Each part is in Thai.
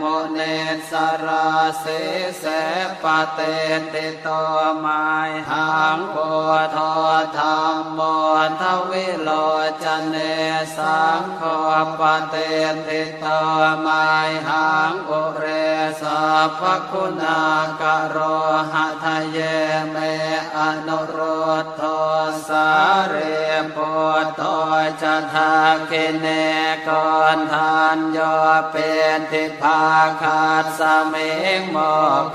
มเนสราเสเสปเตติโตมายหังโพธธรรมโมทวิโลจเนสังโฆปเตติโตมายหังอุเรสัพคุณากโรหะทะเยเมอนุโรธโทสาเรโพโตจะทาคิเนกอนทานโยเป็นทิพาคาดสเมงโม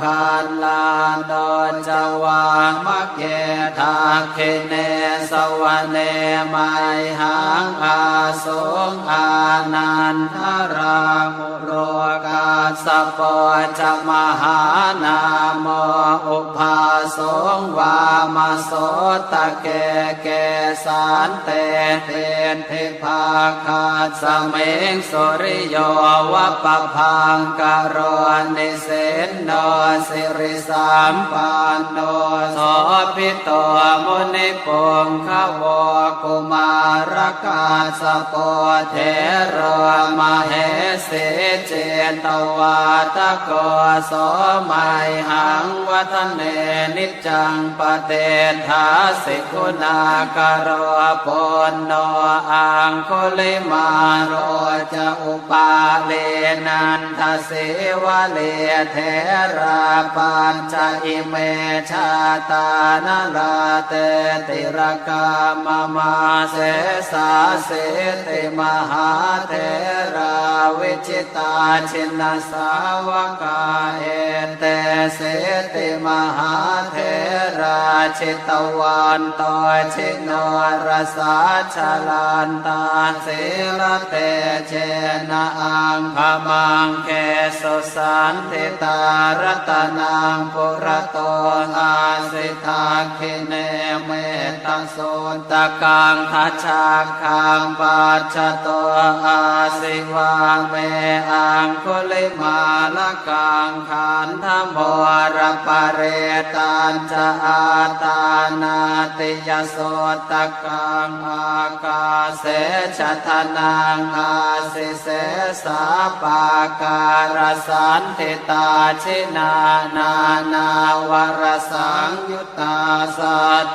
คานลานดอนจวางมะเกทาคิเนสวเนไมหังอาสงอานันทรามุโรกาสปอจมหานามอุปาสงวามาโสตะเกเกสานเตเทนเทพาคาสเมงสุริโยวะปะพังกโรนิเสนโนสิริสามปานโนโสพิโตมุนิปงขวกุมารกาสโปเทรมาเหสิเจนตวาตโกสมัยหังวัฒเนนิจจังปเตทาสิกุณากโรปนโนอังคุลิมาโรจะอุปาเลนันทเสวะเลเทราปัญจอิเมชาตานลาเตติรกามมาเสสาเสติมหาเทราวิจิตาชินสาวกาเอเตเสติมหาเทราชิตวันตชิโนรสาชลันตาเสิลเตเจนะอังพมังเกสุสันติตารตนังปุระโตอาสิทาคิเนเมตโสตะกังทัชาคังปัจจโตอาสิวาเมอังคุลิมาลกังขันธโมรปะเรตันจะอาตานาติยโสตะกังอากาเสชะทนังอาสิเสสาปาการสันติตาชินานานาวรสังยุตตาส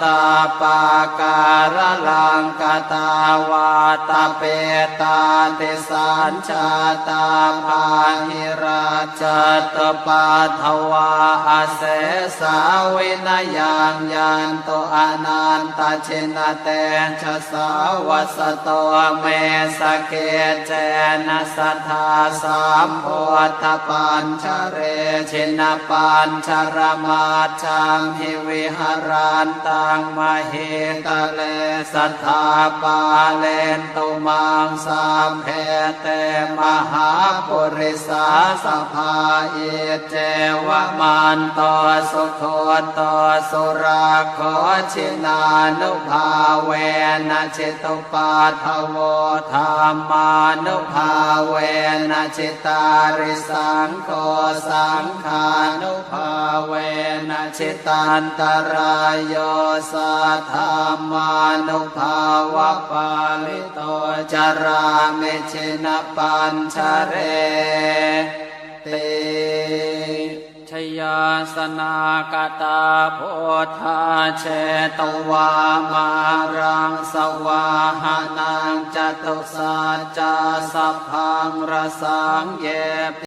ตาปาการลังกตาวาตาเปตาติสัญชาตาภาหิ ราชตปาทวาอาเสสาวินยังยันโตอนันตเชนเตชะสาวัสโตเมสเกเจนะสัทธาสามโพธปัญชเรชินปัญชรมาชังหิวิหารันตังมเหตเลสัทธาปาเลนตุมังสามเพเตมหาปุริสาสภาเอเจวมันตสุโคตสุราขอชินานุภาเวนะจิตุปาทโวธรรมานุภาเวนะจิตาริสังโฆสังขานุภาเวนะจิตันตรายโยสัทธามานุภาวะปาลิโตจารามิชินปัญชเร ติชยาสนากตาโพธาเชตวามารังสวาหานังจตุสัจจาสัพพังรสังเย